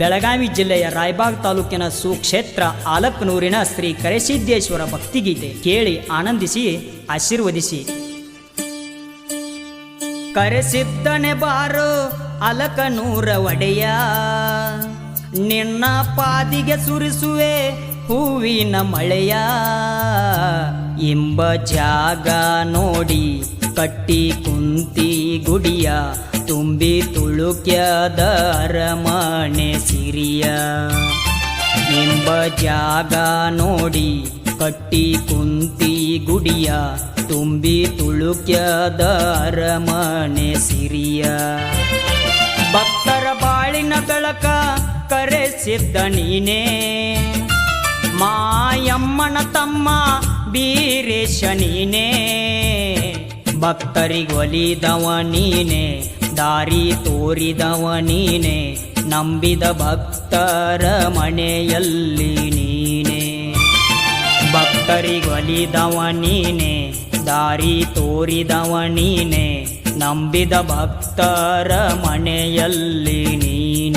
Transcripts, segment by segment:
ಬೆಳಗಾವಿ ಜಿಲ್ಲೆಯ ರಾಯಬಾಗ್ ತಾಲೂಕಿನ ಸುಕ್ಷೇತ್ರ ಆಲಕ್ನೂರಿನ ಶ್ರೀ ಕರೆಸಿದ್ದೇಶ್ವರ ಭಕ್ತಿಗೀತೆ ಕೇಳಿ ಆನಂದಿಸಿ, ಆಶೀರ್ವದಿಸಿ. ಕರೆಸಿದ್ದನೆ ಬಾರು ಅಲಕನೂರ ಒಡೆಯ. ನಿನ್ನ ಪಾದಿಗೆ ಸುರಿಸುವೆ ಹೂವಿನ ಮಳೆಯ. ಎಂಬ ಜಾಗ ನೋಡಿ ಕಟ್ಟಿ ಕುಂತಿ ಗುಡಿಯ. ತುಂಬಿ ತುಳುಕ್ಯದ ಅರಮನೆ ಸಿರಿಯ. ನಿಂಬ ಜಾಗ ನೋಡಿ ಕಟ್ಟಿ ಕುಂತಿ ಗುಡಿಯ. ತುಂಬಿ ತುಳುಕ್ಯದ ಅರಮನೆ ಸಿರಿಯ. ಭಕ್ತರ ಬಾಳಿನ ಬೆಳಕ ಕರೆಸಿದ್ದ ನೀನೇ. ಮಾಯಮ್ಮನ ತಮ್ಮ ಬೀರೇಶ ನೀನೇ. ಭಕ್ತರಿಗೊಲಿದವ ನೀನೆ. ದಾರಿ ತೋರಿದವ ನೀನೆ ನಂಬಿದ ಭಕ್ತರ ಮನೆಯಲ್ಲಿ ನೀನೆ. ಭಕ್ತರಿಗೊಲಿದವ ನೀನೆ ದಾರಿ ತೋರಿದವ ನೀನೆ ನಂಬಿದ ಭಕ್ತರ ಮನೆಯಲ್ಲಿ ನೀನೇ.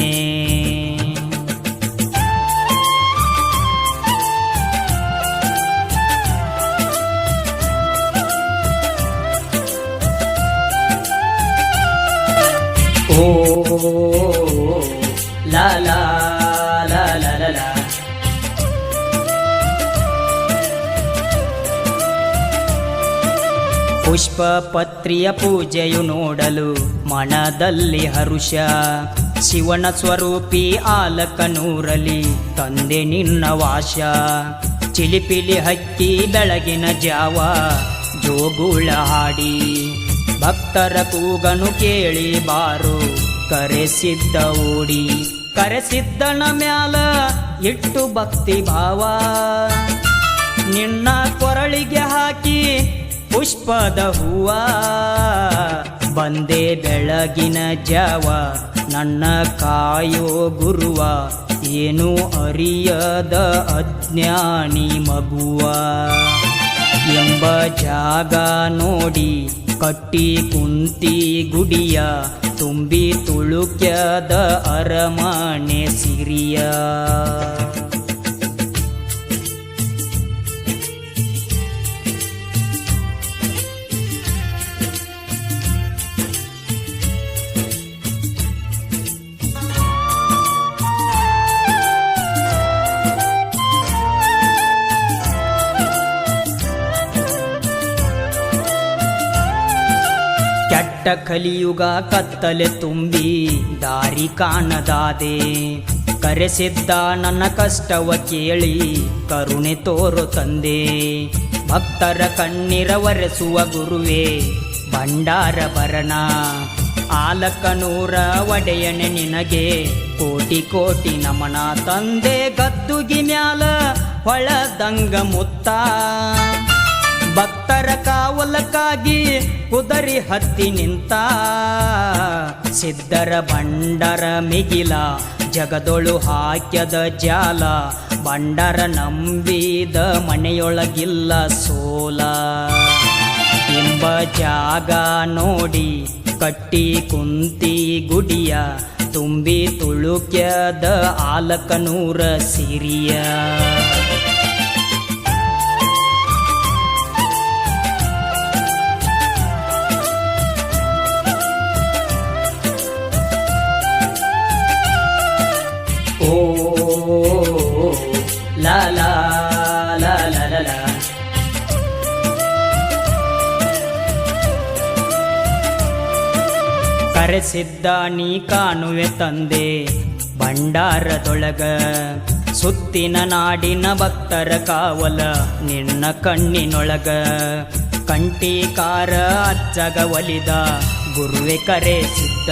La la la la la ಲಾ. ಪುಷ್ಪ ಪತ್ರಿಯ ಪೂಜೆಯು ನೋಡಲು ಮನದಲ್ಲಿ ಹರುಷ. ಶಿವನ ಸ್ವರೂಪಿ ಆಲಕನೂರಲಿ ತಂದೆ ನಿನ್ನ ವಾಶ. ಚಿಲಿಪಿಲಿ ಹಕ್ಕಿ ಬೆಳಗಿನ ಜಾವ, ಜೋಗುಳ ಹಾಡಿ. ಭಕ್ತರ ಕೂಗನು ಕೇಳಿ ಬಾರು. ಕರೆಸಿದ್ದ ಓಡಿ, ಕರೆಸಿದ್ದನ ಮ್ಯಾಲ ಇಟ್ಟು ಭಕ್ತಿ ಭಾವ. ನಿನ್ನ ಕೊರಳಿಗೆ ಹಾಕಿ ಪುಷ್ಪದ ಹೂವ. ಬಂದೆ ಬೆಳಗಿನ ಜಾವ, ನನ್ನ ಕಾಯೋ ಗುರುವ. ಏನು ಅರಿಯದ ಅಜ್ಞಾನಿ ಮಗುವ. ಎಂಬ ಜಾಗ ನೋಡಿ ಕಟ್ಟಿ ಕುಂತಿ ಗುಡಿಯ ತುಂಬಿ ತುಳುಕ್ಯದ ಅರಮನೆ ಸಿರಿಯ. ಕೆಟ್ಟ ಕಲಿಯುಗ ಕತ್ತಲೆ ತುಂಬಿ ದಾರಿ ಕಾಣದಾದೆ. ಕರೆಸಿದ್ದ ನನ್ನ ಕಷ್ಟವ ಕೇಳಿ ಕರುಣೆ ತೋರು ತಂದೆ. ಭಕ್ತರ ಕಣ್ಣೀರ ಒರೆಸುವ ಗುರುವೇ, ಭಂಡಾರ ಭರಣ. ಆಲಕನೂರ ಒಡೆಯನೆ ನಿನಗೆ ಕೋಟಿ ಕೋಟಿ ನಮನ ತಂದೆ. ಗದ್ದುಗಿ ಮ್ಯಾಲ ಹೊಳದಂಗ ಮುತ್ತ. ಭಕ್ತರ ಕಾವಲಕ್ಕಾಗಿ ಕುದರಿ ಹತ್ತಿ ನಿಂತ. ಸಿದ್ಧರ ಬಂಡರ ಮಿಗಿಲ, ಜಗದೊಳು ಹಾಕ್ಯದ ಜಾಲ ಬಂಡರ ನಂಬಿದ ಮನೆಯೊಳಗಿಲ್ಲ ಸೋಲ. ಎಂಬ ಜಾಗ ನೋಡಿ ಕಟ್ಟಿ ಕುಂತಿ ಗುಡಿಯ, ತುಂಬಿ ತುಳುಕ್ಯದ ಆಲಕನೂರ ಸಿರಿಯ. ಓ ಲಾಲಾ ಕರೆಸಿದ್ದ ನೀ ಕಾಣುವೆ ತಂದೆ, ಭಂಡಾರದೊಳಗ. ಸುತ್ತಿನ ನಾಡಿನ ಭಕ್ತರ ಕಾವಲ, ನಿನ್ನ ಕಣ್ಣಿನೊಳಗ. ಕಂಟಿಕಾರ ಅಚ್ಚಗ ಒಲಿದ, ಗುರುವೆ ಕರೆಸಿದ್ದ.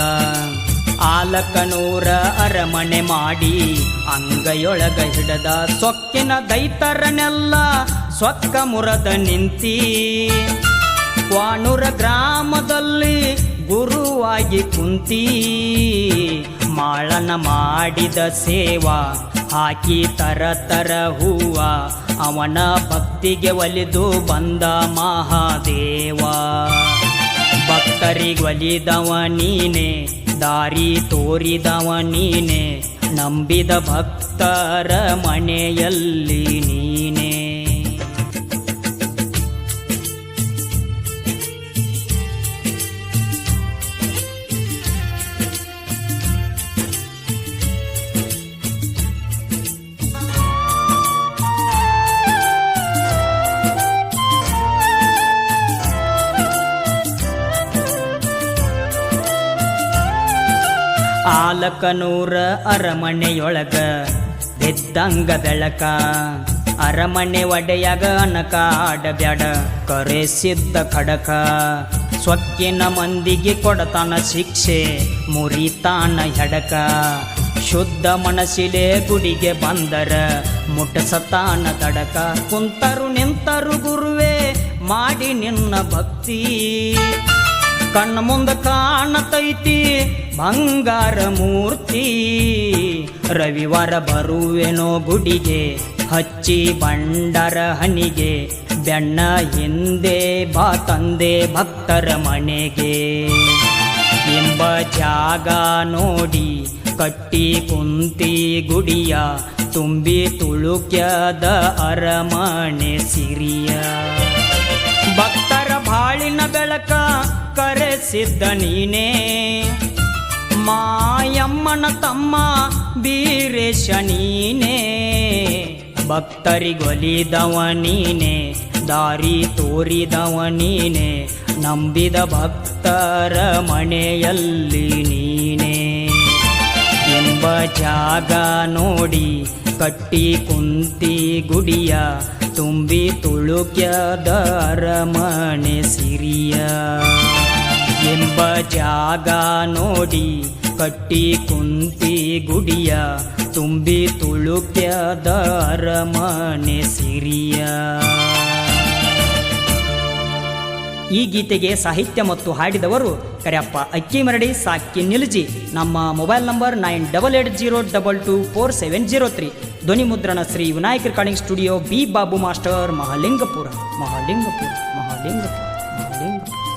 ಆಲಕನೂರ ಅರಮನೆ ಮಾಡಿ ಅಂಗೈಯೊಳಗ ಹಿಡದ ಸೊಕ್ಕಿನ ದೈತರನೆಲ್ಲ ಸೊಕ್ಕ ಮುರದ ನಿಂತಿ. ವಾಣೂರ ಗ್ರಾಮದಲ್ಲಿ ಗುರುವಾಗಿ ಕುಂತಿ. ಮಾಳನ ಮಾಡಿದ ಸೇವಾ ಹಾಕಿ ತರ ತರ ಹೂವ ಅವನ ಭಕ್ತಿಗೆ ಒಲಿದು ಬಂದ ಮಹಾದೇವ. ಭಕ್ತರಿಗೆ ಒಲಿದವ ನೀನೆ ದಾರಿ ತೋರಿದವ ನೀನೆ ನಂಬಿದ ಭಕ್ತರ ಮನೆಯಲ್ಲಿ ನೀನೇ. ಆಲಕನೂರ ಅರಮನೆಯೊಳಗ ಬಿದ್ದಂಗ ಬೆಳಕ. ಅರಮನೆ ಒಡೆಯಾಗ ಆಡಬ್ಯಾಡ. ಕರೆಸಿದ್ದ ಖಡಕ. ಸ್ವಕ್ಕಿನ ಮಂದಿಗೆ ಕೊಡತಾನ ಶಿಕ್ಷೆ, ಮುರಿತಾನ ಹೆಡಕ. ಶುದ್ಧ ಮನಸ್ಸಿಲೆ ಗುಡಿಗೆ ಬಂದರ, ಮುಟಸತಾನ ತಡಕ. ಕುಂತರು ನಿಂತರು ಗುರುವೇ, ಮಾಡಿ ನಿನ್ನ ಭಕ್ತಿ. ಕಣ್ಣ ಮುಂದ ಕಾಣತೈತಿ ಬಂಗಾರ ಮೂರ್ತಿ. ರವಿವಾರ ಬರುವೆನೋ ಗುಡಿಗೆ, ಹಚ್ಚಿ ಬಂಡರ ಹನಿಗೆ, ಬೆಣ್ಣ ಹಿಂದೆ ಬಾ ತಂದೆ ಭಕ್ತರ ಮನೆಗೆ. ಎಂಬ ಜಾಗ ನೋಡಿ ಕಟ್ಟಿ ಕುಂತಿ ಗುಡಿಯ, ತುಂಬಿ ತುಳುಕ್ಯದ ಅರಮನೆ ಸಿರಿಯ. ಭಕ್ತರ ಬಾಳಿನ ಬೆಳಕ ಕರೆಸಿದ್ದ ನೀನೇ. ಮಾಯಮ್ಮನ ತಮ್ಮ ಬೀರೇಶ ನೀನೇ. ಭಕ್ತರಿಗೊಲಿದವ ನೀನೇ, ದಾರಿ ತೋರಿದವ ನೀನೇ, ನಂಬಿದ ಭಕ್ತರ ಮನೆಯಲ್ಲಿ ನೀನೇ. ಎಂಬ ಜಾಗ ನೋಡಿ ಕಟ್ಟಿ ಕುಂತಿ ಗುಡಿಯ, ತುಂಬಿ ತುಳುಕ್ಯದ ಅರಮನೆ ಸಿರಿಯ. ಎಂಬ ಜಾಗ ನೋಡಿ ಕಟ್ಟಿ ಕುಂತಿ ಗುಡಿಯ, ತುಂಬಿ ತುಳುಕ್ಯದ ಅರಮನೆ ಸಿರಿಯ. ಈ ಗೀತೆಗೆ ಸಾಹಿತ್ಯ ಮತ್ತು ಹಾಡಿದವರು ಕರೆಯಪ್ಪ ಅಕ್ಕಿ ಮರಡಿ, ಸಾಕಿ ನಿಲ್ಜಿ. ನಮ್ಮ mobile number nine double eight zero double two four seven zero three. ಧ್ವನಿ ಮುದ್ರಣ Shri Vinayak recording studio B Babu master Mahalingapura Mahalingapura Mahalingapura Mahalingapura.